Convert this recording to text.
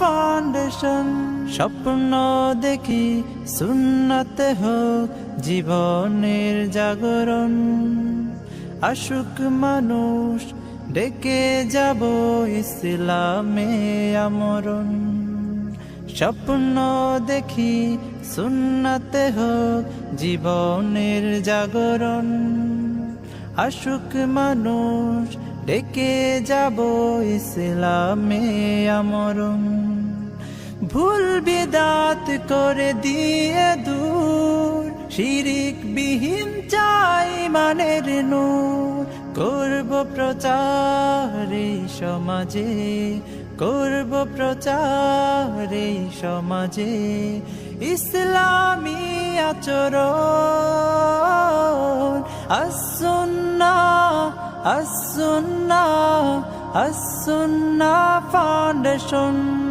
Foundation স্বপ্ন দেখি সুন্নাতে হোক, জীবনের জাগরণ। আশুক মানুষ ডেকে যাব ইসলামে আমরণ। স্বপ্ন দেখি সুন্নাতে হোক, জীবনের জাগরণ। আশুক মানুষ ডেকে যাব ইসলামে আমরণ। ভুল বিদাত করে দিয়ে দূর শিরিক বিহীন চাই মানের নূর। করব প্রচার এই সমাজে, করব প্রচার এই সমাজে। ইসলামী আচরণ আসুন্না আসুন্না আসুন্না ফাউন্ডেশন